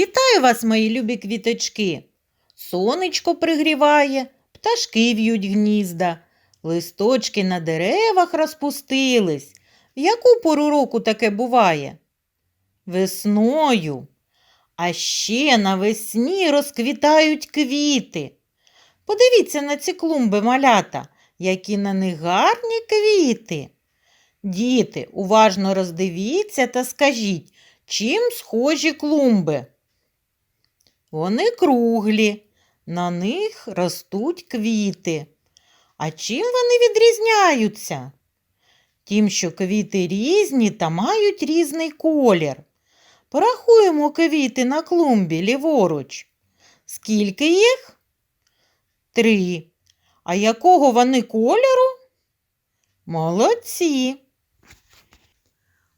Вітаю вас, мої любі квіточки. Сонечко пригріває, пташки в'ють гнізда, листочки на деревах розпустились. В яку пору року таке буває? Весною. А ще навесні розквітають квіти. Подивіться на ці клумби малята, які на них гарні квіти. Діти, уважно роздивіться та скажіть, чим схожі клумби? Вони круглі, на них ростуть квіти. А чим вони відрізняються? Тим, що квіти різні та мають різний колір. Порахуємо квіти на клумбі ліворуч. Скільки їх? Три. А якого вони кольору? Молодці.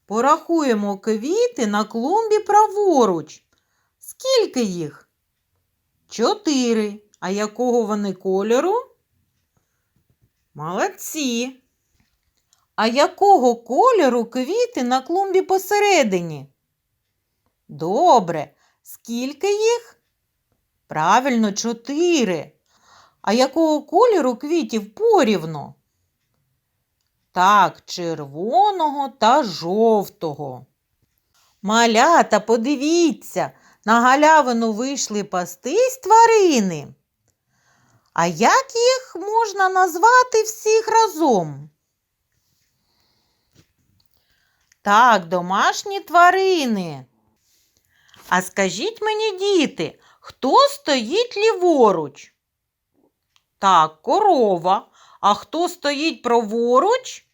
Порахуємо квіти на клумбі праворуч. Скільки їх? Чотири. А якого вони кольору? Молодці. А якого кольору квіти на клумбі посередині? Добре. Скільки їх? Правильно, чотири. А якого кольору квітів порівну? Так, червоного та жовтого. Малята, подивіться, на галявину вийшли пастись тварини. А як їх можна назвати всіх разом? Так, домашні тварини. А скажіть мені, діти, хто стоїть ліворуч? Так, корова. А хто стоїть праворуч?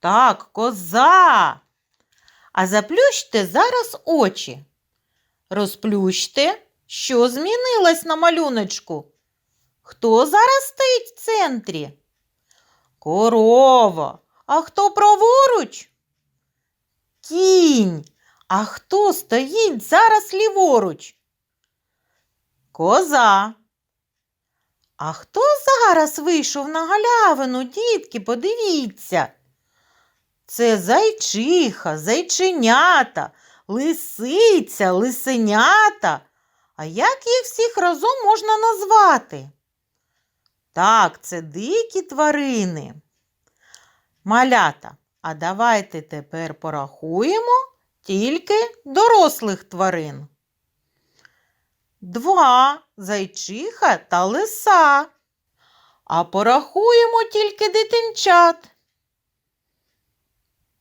Так, коза. А заплющте зараз очі. Розплющте, що змінилось на малюночку. Хто зараз стоїть в центрі? Корова. А хто праворуч? Кінь. А хто стоїть зараз ліворуч? Коза. А хто зараз вийшов на галявину, дітки, подивіться? Це зайчиха, зайченята, лисиця, лисенята. А як їх всіх разом можна назвати? Так, це дикі тварини. Малята, а давайте тепер порахуємо тільки дорослих тварин. Два зайчиха та лиса. А порахуємо тільки дитинчат.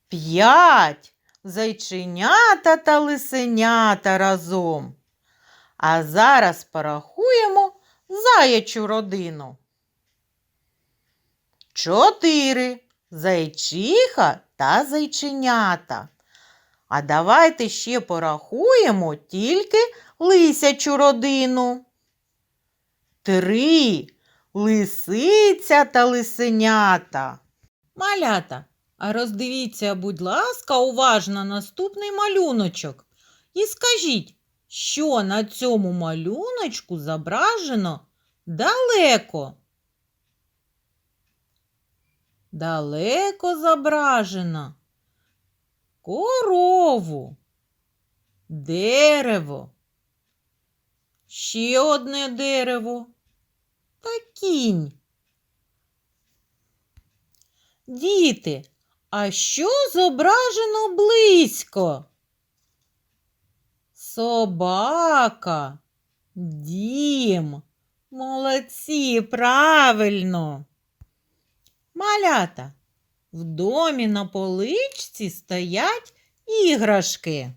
П'ять зайченята та лисенята разом. А зараз порахуємо заячу родину. Чотири зайчиха та зайченята. А давайте ще порахуємо тільки лисячу родину. Три лисиця та лисенята. Малята, роздивіться, будь ласка, уважно наступний малюночок. І скажіть, що на цьому малюночку зображено далеко? Далеко зображено корову, дерево, ще одне дерево та кінь. Діти, а що зображено близько? Собака, дім. Молодці, правильно. Малята, в домі на поличці стоять іграшки.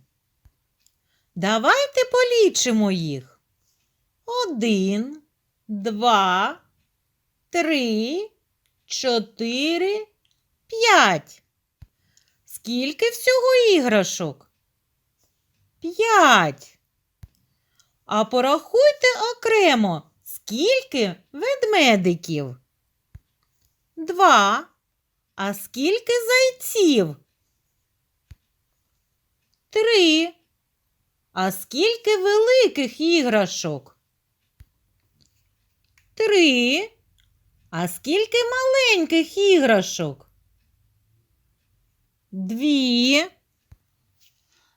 Давайте полічимо їх. Один, два, три, чотири, п'ять. Скільки всього іграшок? П'ять. А порахуйте окремо, скільки ведмедиків? Два. А скільки зайців? Три. А скільки великих іграшок? Три. А скільки маленьких іграшок? Дві.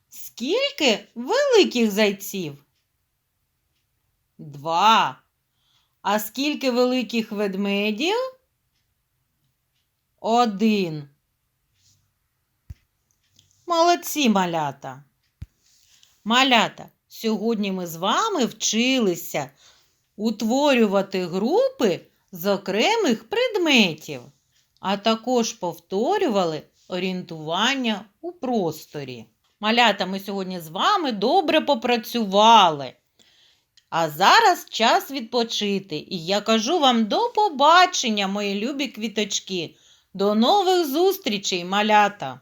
Скільки великих зайців? Два. А скільки великих ведмедів? Один. Молодці, малята. Малята, сьогодні ми з вами вчилися утворювати групи з окремих предметів, а також повторювали орієнтування у просторі. Малята, ми сьогодні з вами добре попрацювали. А зараз час відпочити. І я кажу вам до побачення, мої любі квіточки. До нових зустрічей, малята!